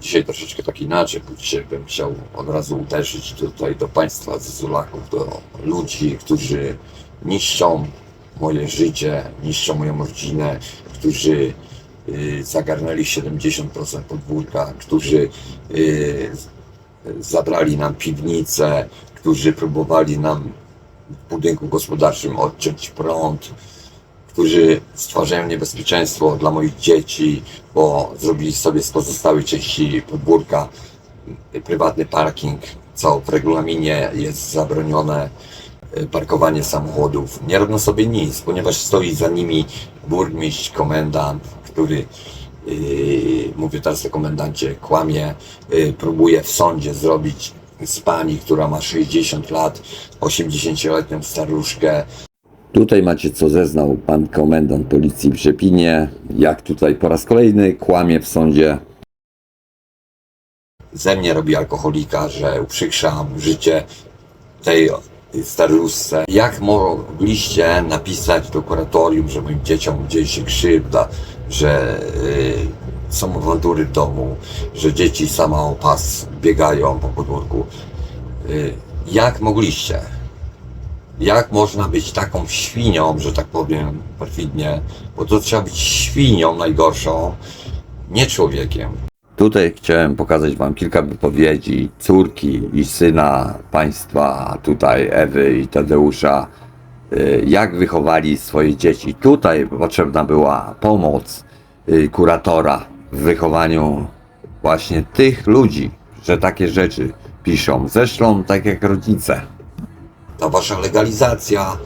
Dzisiaj troszeczkę tak inaczej, bo dzisiaj bym chciał od razu uderzyć tutaj do Państwa z Zulaków, do ludzi, którzy niszczą moje życie, niszczą moją rodzinę, którzy y, zagarnęli 70% podwórka, którzy y, zabrali nam piwnicę, którzy próbowali nam w budynku gospodarczym odciąć prąd, którzy stwarzają niebezpieczeństwo dla moich dzieci, bo zrobili sobie z pozostałej części podwórka prywatny parking, co w regulaminie jest zabronione y, parkowanie samochodów. Nie robią sobie nic, ponieważ stoi za nimi burmistrz, komendant, który yy, mówię teraz o komendancie, kłamie, yy, próbuje w sądzie zrobić z pani, która ma 60 lat, 80-letnią staruszkę, Tutaj macie co zeznał pan komendant policji w Rzepinie, jak tutaj po raz kolejny kłamie w sądzie. ze mnie robi alkoholika, że uprzykrzam życie tej staruszce. Jak mogliście napisać do kuratorium, że moim dzieciom dzieje się krzywda, że y, są awantury w domu, że dzieci sama o pas biegają po podwórku. Y, jak mogliście? Jak można być taką świnią, że tak powiem perfidnie, bo to trzeba być świnią najgorszą, nie człowiekiem. Tutaj chciałem pokazać wam kilka wypowiedzi córki i syna państwa, tutaj Ewy i Tadeusza, y, jak wychowali swoje dzieci. Tutaj potrzebna była pomoc y, kuratora w wychowaniu właśnie tych ludzi, że takie rzeczy piszą. Zresztą tak jak rodzice. Ta wasza legalizacja.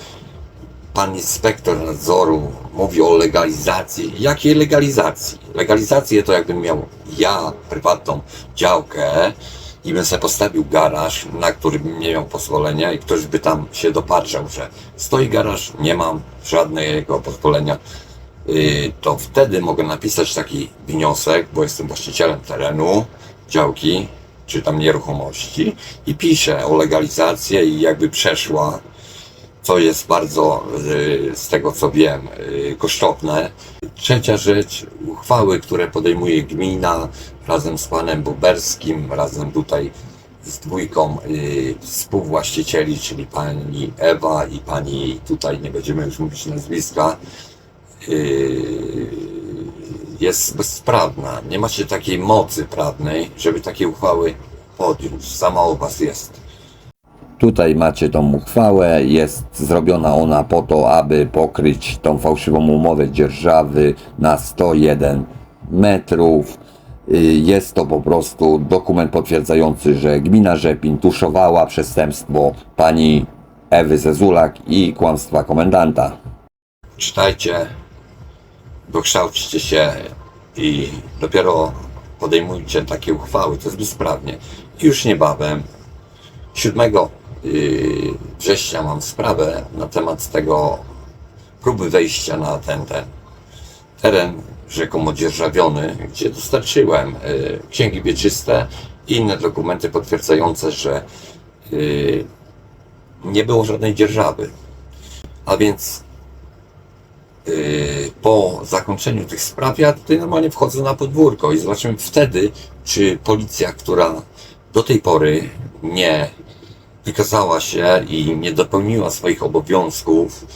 Pan inspektor nadzoru mówi o legalizacji. Jakiej legalizacji? Legalizację to jakbym miał ja prywatną działkę i bym sobie postawił garaż, na którym nie miał pozwolenia i ktoś by tam się dopatrzał, że stoi garaż, nie mam żadnego pozwolenia, yy, to wtedy mogę napisać taki wniosek, bo jestem właścicielem terenu, działki, czy tam nieruchomości i piszę o legalizację i jakby przeszła, co jest bardzo y, z tego co wiem y, kosztowne. Trzecia rzecz, uchwały, które podejmuje gmina razem z panem Boberskim, razem tutaj z dwójką y, współwłaścicieli, czyli pani Ewa i pani, tutaj nie będziemy już mówić nazwiska, jest bezprawna. Nie macie takiej mocy prawnej, żeby takie uchwały podjąć. Za mało was jest. Tutaj macie tą uchwałę, jest zrobiona ona po to, aby pokryć tą fałszywą umowę dzierżawy na 101 metrów. Y, Jest to po prostu dokument potwierdzający, że gmina Rzepin tuszowała przestępstwo pani Ewy Zezulak i kłamstwa komendanta. Czytajcie, dokształćcie się i dopiero podejmujcie takie uchwały. To jest bezprawnie. I już niebawem, 7 yy, września mam sprawę na temat tego próby wejścia na ten, ten teren rzekomo dzierżawiony, gdzie dostarczyłem yy, księgi wieczyste i inne dokumenty potwierdzające, że yy, nie było żadnej dzierżawy. A więc po zakończeniu tych spraw ja tutaj normalnie wchodzę na podwórko i zobaczymy wtedy, czy policja, która do tej pory nie wykazała się i nie dopełniła swoich obowiązków,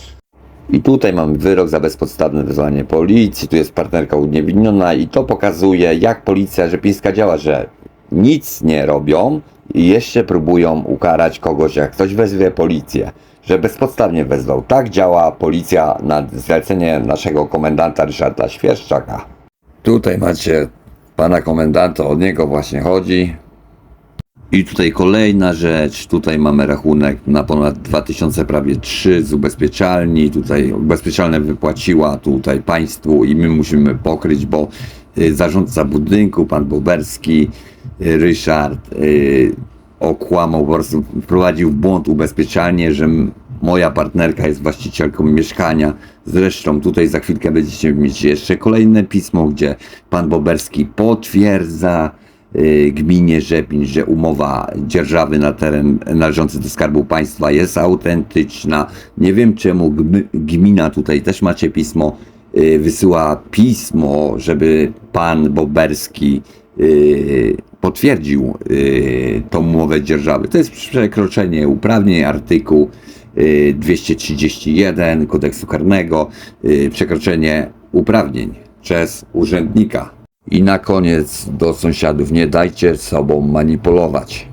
I tutaj mamy wyrok za bezpodstawne wezwanie policji, tu jest partnerka uniewinniona i to pokazuje jak policja rzepińska działa, że nic nie robią i jeszcze próbują ukarać kogoś, jak ktoś wezwie policję, że bezpodstawnie wezwał. Tak działa policja na zlecenie naszego komendanta Ryszarda Świerszczaka. Tutaj macie pana komendanta, od niego właśnie chodzi. I tutaj kolejna rzecz, tutaj mamy rachunek na ponad 2000, prawie 3 z ubezpieczalni, tutaj ubezpieczalne wypłaciła tutaj państwu i my musimy pokryć, bo y, zarządca budynku, pan Boberski, y, Ryszard, y, okłamał, po prostu wprowadził w błąd ubezpieczalnie, że moja partnerka jest właścicielką mieszkania. Zresztą tutaj za chwilkę będziecie mieć jeszcze kolejne pismo, gdzie pan Boberski potwierdza, y, gminie Rzepin, że umowa dzierżawy na teren należący do Skarbu Państwa jest autentyczna. Nie wiem czemu gmina, tutaj też macie pismo, y, wysyła pismo, żeby pan Boberski yy, potwierdził yy, tą umowę dzierżawy. To jest przekroczenie uprawnień, artykuł yy, 231 kodeksu karnego, yy, przekroczenie uprawnień przez urzędnika. I na koniec do sąsiadów, nie dajcie sobą manipulować.